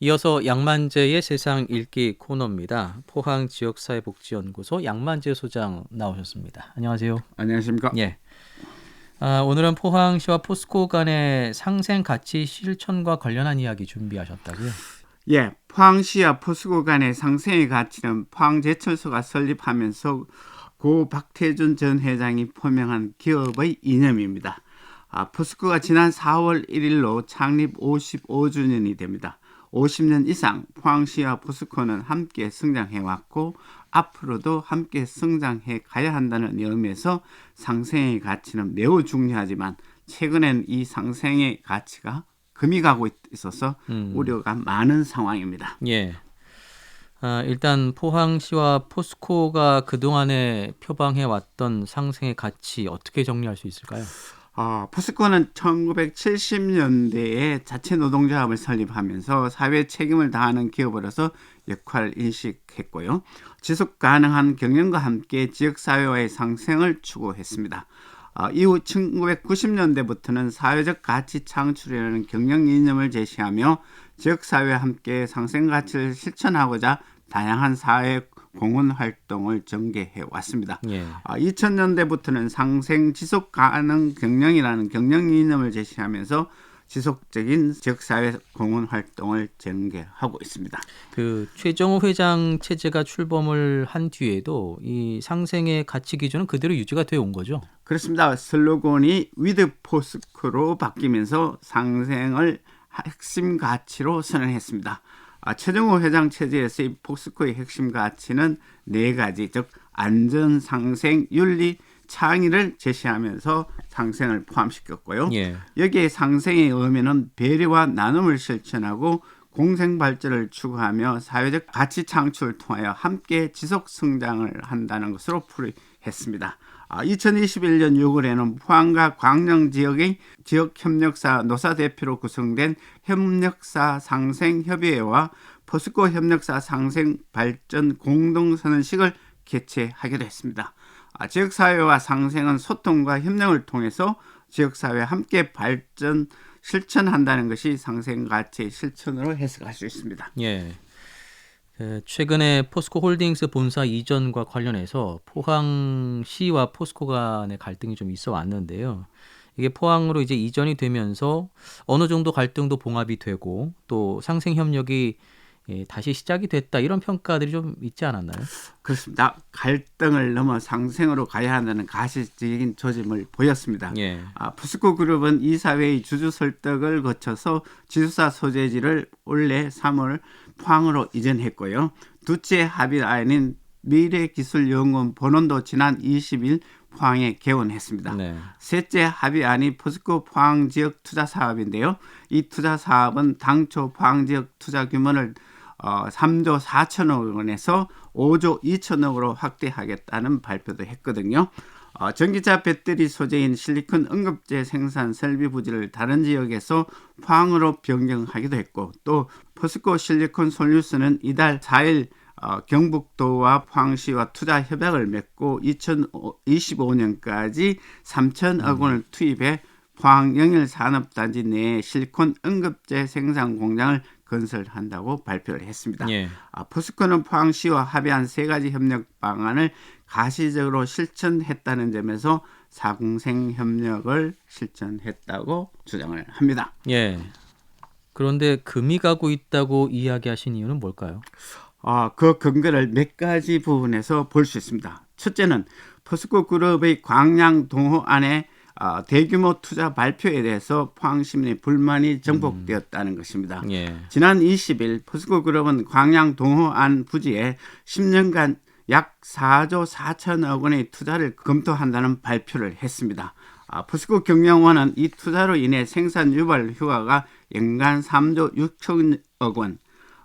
이어서 양만재의 세상 읽기 코너입니다. 포항 지역사회복지연구소 양만재 소장 나오셨습니다. 안녕하세요. 안녕하십니까? 예. 아, 오늘은 포항시와 포스코 간의 상생 가치 실천과 관련한 이야기 준비하셨다고요? 예, 포항시와 포스코 간의 상생의 가치는 포항제철소가 설립하면서 고 박태준 전 회장이 포명한 기업의 이념입니다. 아, 포스코가 지난 4월 1일로 창립 55주년이 됩니다. 50년 이상 포항시와 포스코는 함께 성장해왔고 앞으로도 함께 성장해 가야 한다는 의미에서 상생의 가치는 매우 중요하지만 최근엔 이 상생의 가치가 금이 가고 있어서 음. 우려가 많은 상황입니다. 예. 아, 일단 포항시와 포스코가 그동안에 표방해 왔던 상생의 가치 어떻게 정리할 수 있을까요? 어, 포스코는 1970년대에 자체 노동조합을 설립하면서 사회 책임을 다하는 기업으로서 역할을 인식했고요. 지속 가능한 경영과 함께 지역 사회와의 상생을 추구했습니다. 어, 이후 1990년대부터는 사회적 가치 창출이라는 경영 이념을 제시하며 지역 사회와 함께 상생 가치를 실천하고자 다양한 사회 공헌 활동을 전개해 왔습니다. 예. 아, 2000년대부터는 상생 지속 가능 경영이라는 경영 이념을 제시하면서 지속적인 지역사회 공헌 활동을 전개하고 있습니다. 그 최정호 회장 체제가 출범을 한 뒤에도 이 상생의 가치 기준은 그대로 유지가 되어 온 거죠. 그렇습니다. 슬로건이 위드 포스코로 바뀌면서 상생을 핵심 가치로 선언했습니다. 아, 최정호 회장 체제에서 이 포스코의 핵심 가치는 네 가지, 즉 안전, 상생, 윤리, 창의를 제시하면서 상생을 포함시켰고요. 예. 여기에 상생의 의미는 배려와 나눔을 실천하고 공생 발전을 추구하며 사회적 가치 창출을 통하여 함께 지속 성장을 한다는 것으로 풀이 했습니다. 아, 2021년 6월에는 포항과 광명 지역의 지역 협력사 노사 대표로 구성된 협력사 상생 협의회와 포스코 협력사 상생 발전 공동선언식을 개최하기로 했습니다. 아, 지역사회와 상생은 소통과 협력을 통해서 지역사회와 함께 발전 실천한다는 것이 상생 가치의 실천으로 해석할 수 있습니다. 예. 그 최근에 포스코 홀딩스 본사 이전과 관련해서 포항시와 포스코 간의 갈등이 좀 있어 왔는데요. 이게 포항으로 이제 이전이 되면서 어느 정도 갈등도 봉합이 되고 또 상생 협력이 예, 다시 시작이 됐다 이런 평가들이 좀 있지 않았나요? 그렇습니다. 갈등을 넘어 상생으로 가야 한다는 가시적인 조짐을 보였습니다. 예. 아, 포스코 그룹은 이사회의 주주 설득을 거쳐서 지주사 소재지를 올해 3월 포항으로 이전했고요. 두째 합의안인 미래기술연구원 본원도 지난 20일 포항에 개원했습니다. 네. 셋째 합의안이 포스코 포항 지역 투자 사업인데요. 이 투자 사업은 당초 포항 지역 투자 규모를 어, 3조 4천억 원에서 5조 2천억으로 확대하겠다는 발표도 했거든요. 어, 전기차 배터리 소재인 실리콘 응급제 생산 설비 부지를 다른 지역에서 포항으로 변경하기도 했고 또 포스코 실리콘 솔루션은 이달 4일 어, 경북도와 포항시와 투자 협약을 맺고 2025년까지 3천억 원을 투입해 포항 영일 산업단지 내에 실리콘 응급제 생산 공장을 건설한다고 발표를 했습니다. 예. 아, 포스코는 포항시와 합의한 세 가지 협력 방안을 가시적으로 실천했다는 점에서 사공생 협력을 실천했다고 주장을 합니다. 예. 그런데 금이 가고 있다고 이야기하신 이유는 뭘까요? 어, 그 근거를 몇 가지 부분에서 볼 수 있습니다. 첫째는 포스코 그룹의 광양 동호 안에 어, 대규모 투자 발표에 대해서 포항 시민의 불만이 정복되었다는 것입니다. 예. 지난 20일 포스코 그룹은 광양 동호안 부지에 10년간 약 4조 4천억 원의 투자를 검토한다는 발표를 했습니다. 아, 포스코 경영원은 이 투자로 인해 생산 유발 효과가 연간 3조 6천억 원,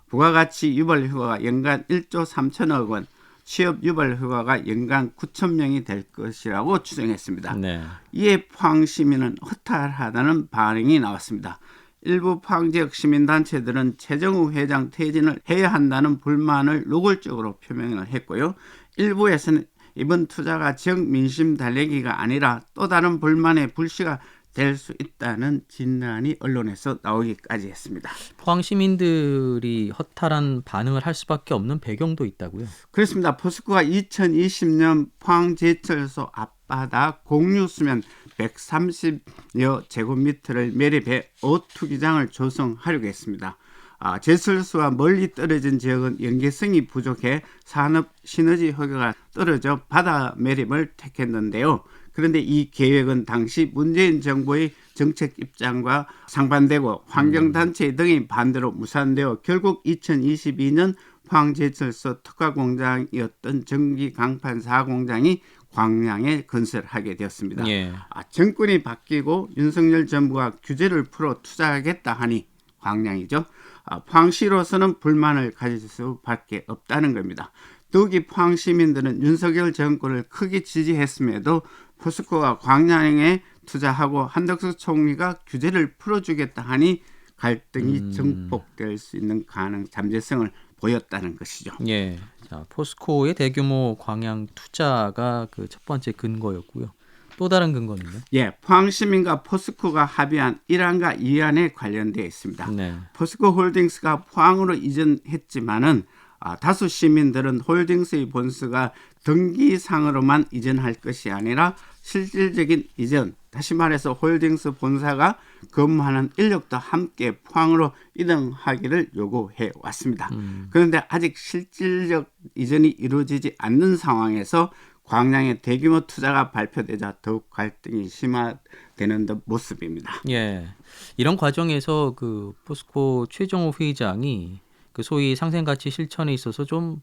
부가가치 유발 효과가 연간 1조 3천억 원, 취업 유발 효과가 연간 9천 명이 될 것이라고 추정했습니다. 네. 이에 포항 시민은 허탈하다는 반응이 나왔습니다. 일부 포항 지역 시민 단체들은 최정우 회장 퇴진을 해야 한다는 불만을 노골적으로 표명을 했고요. 일부에서는 이번 투자가 지역 민심 달래기가 아니라 또 다른 불만의 불씨가 될 수 있다는 진단이 언론에서 나오기까지 했습니다. 포항 시민들이 허탈한 반응을 할 수밖에 없는 배경도 있다고요. 그렇습니다. 포스코가 2020년 포항 제철소 앞바다 공유 수면 130여 제곱미터를 매립해 어투기장을 조성하려고 했습니다. 아, 제철소와 멀리 떨어진 지역은 연계성이 부족해 산업 시너지 효과가 떨어져 바다 매립을 택했는데요. 그런데 이 계획은 당시 문재인 정부의 정책 입장과 상반되고 환경단체 등의 반대로 무산되어 결국 2022년 포항제철소 특화 공장이었던 전기 강판 4공장이 광양에 건설하게 되었습니다. 예. 아, 정권이 바뀌고 윤석열 정부가 규제를 풀어 투자하겠다 하니 광양이죠. 아, 포항시로서는 불만을 가질 수밖에 없다는 겁니다. 더욱이 포항 시민들은 윤석열 정권을 크게 지지했음에도 포스코가 광양에 투자하고 한덕수 총리가 규제를 풀어주겠다 하니 갈등이 음. 증폭될 수 있는 가능 잠재성을 보였다는 것이죠. 예. 자, 포스코의 대규모 광양 투자가 그 첫 번째 근거였고요. 또 다른 근거는요? 예, 포항 시민과 포스코가 합의한 1안과 2안에 관련되어 있습니다. 네. 포스코 홀딩스가 포항으로 이전했지만은 아, 다수 시민들은 홀딩스의 본수가 등기상으로만 이전할 것이 아니라 실질적인 이전, 다시 말해서 홀딩스 본사가 근무하는 인력도 함께 포항으로 이동하기를 요구해 왔습니다. 그런데 아직 실질적 이전이 이루어지지 않는 상황에서 광양의 대규모 투자가 발표되자 더욱 갈등이 심화되는 듯 모습입니다. 예. 이런 과정에서 그 포스코 최종호 회장이 그 소위 상생가치 실천에 있어서 좀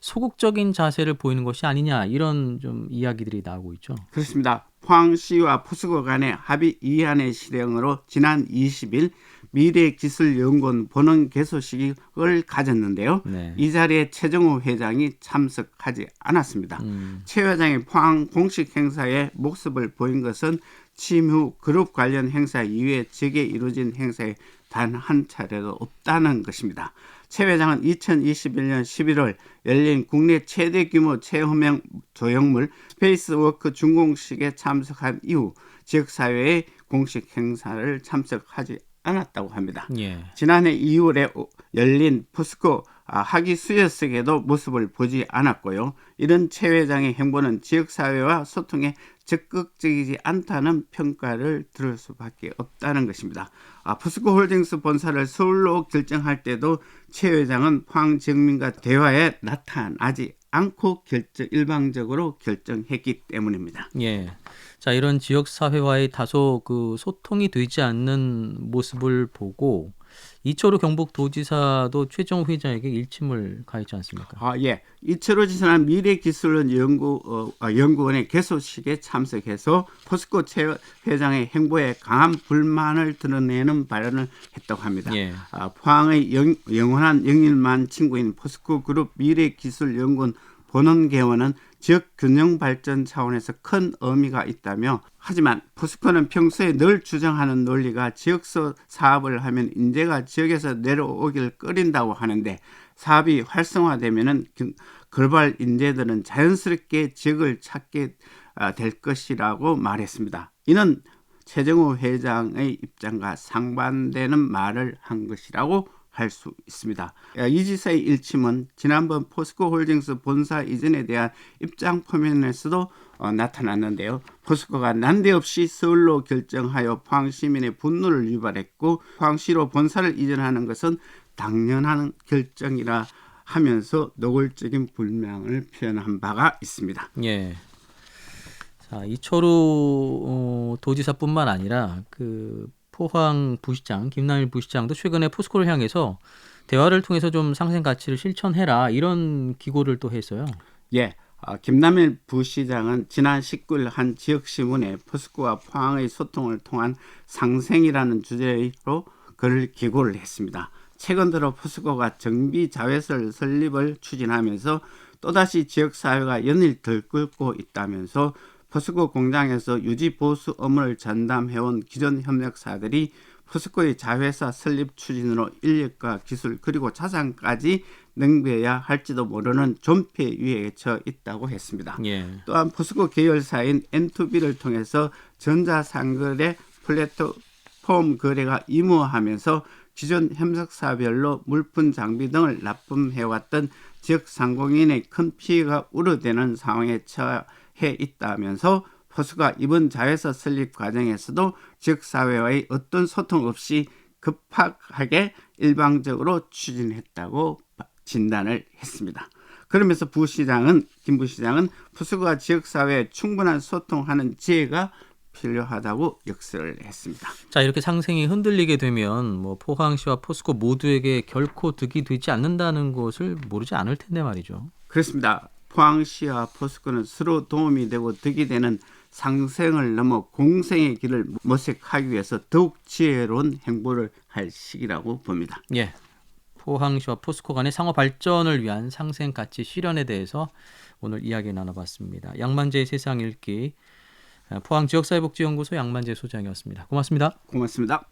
소극적인 자세를 보이는 것이 아니냐 이런 좀 이야기들이 나오고 있죠. 그렇습니다. 포항시와 포스코 간의 합의 이안의 실행으로 지난 20일 미래기술연구원 본원 개소식을 가졌는데요. 네. 이 자리에 최정호 회장이 참석하지 않았습니다. 음, 최 회장이 포항 공식 행사에 모습을 보인 것은 취임 후 그룹 관련 행사 이외에 제게 이루어진 행사에 단 한 차례도 없다는 것입니다. 최 회장은 2021년 11월 열린 국내 최대 규모 체험형 조형물 스페이스워크 준공식에 참석한 이후 지역사회의 공식 행사를 참석하지 않았다고 합니다. 예. 지난해 2월에 열린 포스코 아, 학위 수여식에도 모습을 보지 않았고요. 이런 최 회장의 행보는 지역사회와 소통에 적극적이지 않다는 평가를 들을 수밖에 없다는 것입니다. 아, 포스코 홀딩스 본사를 서울로 결정할 때도 최 회장은 지역민과 대화에 나타나지 않고 결정 일방적으로 결정했기 때문입니다. 예. 자, 이런 지역 사회와의 다소 그 소통이 되지 않는 모습을 보고 이철우 경북도지사도 최정호 회장에게 일침을 가했지 않습니까? 아, 예. 이철호 지사는 미래기술원 연구, 어, 어, 연구원의 개소식에 참석해서 포스코 최 회장의 행보에 강한 불만을 드러내는 발언을 했다고 합니다. 예. 아, 포항의 영, 영원한 영일만 친구인 포스코 그룹 미래기술연구원 본원개원은 지역 균형 발전 차원에서 큰 의미가 있다며 하지만 포스코는 평소에 늘 주장하는 논리가 지역서 사업을 하면 인재가 지역에서 내려오길 꺼린다고 하는데 사업이 활성화되면은 그- 글발 인재들은 자연스럽게 지역을 찾게 아, 될 것이라고 말했습니다. 이는 최정호 회장의 입장과 상반되는 말을 한 것이라고 할 수 있습니다. 이 지사의 일침은 지난번 포스코 홀딩스 본사 이전에 대한 입장 표명에서도 어, 나타났는데요. 포스코가 난데없이 서울로 결정하여 포항 시민의 분노를 유발했고 포항시로 본사를 이전하는 것은 당연한 결정이라 하면서 노골적인 불명을 표현한 바가 있습니다. 예. 자, 이철우 어, 도지사뿐만 아니라 그 포항 부시장 김남일 부시장도 최근에 포스코를 향해서 대화를 통해서 좀 상생 가치를 실천해라 이런 기고를 또 했어요. 예, 어, 김남일 부시장은 지난 19일 한 지역 신문에 포스코와 포항의 소통을 통한 상생이라는 주제로 글을 기고를 했습니다. 최근 들어 포스코가 정비 자회설 설립을 추진하면서 또다시 지역 사회가 연일 들끓고 있다면서 포스코 공장에서 유지 보수 업무를 전담해온 기존 협력사들이 포스코의 자회사 설립 추진으로 인력과 기술 그리고 자산까지 능배해야 할지도 모르는 존폐 위에 처 있다고 했습니다. 예. 또한 포스코 계열사인 N2B를 통해서 전자상거래 플랫폼 거래가 임무하면서 기존 협력사별로 물품 장비 등을 납품해왔던 지역 상공인의 큰 피해가 우려되는 상황에 처 해 있다면서 포스가 이번 자회사 설립 과정에서도 지역 사회와의 어떤 소통 없이 급하게 일방적으로 추진했다고 진단을 했습니다. 그러면서 부시장은 김 부시장은 포스가 지역사회에 충분한 소통하는 지혜가 필요하다고 역설을 했습니다. 자 이렇게 상생이 흔들리게 되면 뭐 포항시와 포스코 모두에게 결코 득이 되지 않는다는 것을 모르지 않을 텐데 말이죠. 그렇습니다. 포항시와 포스코는 서로 도움이 되고 득이 되는 상생을 넘어 공생의 길을 모색하기 위해서 더욱 지혜로운 행보를 할 시기라고 봅니다. 예. 포항시와 포스코 간의 상호 발전을 위한 상생 가치 실현에 대해서 오늘 이야기 나눠봤습니다. 양만재의 세상 읽기 포항 지역사회복지연구소 양만재 소장이었습니다. 고맙습니다. 고맙습니다.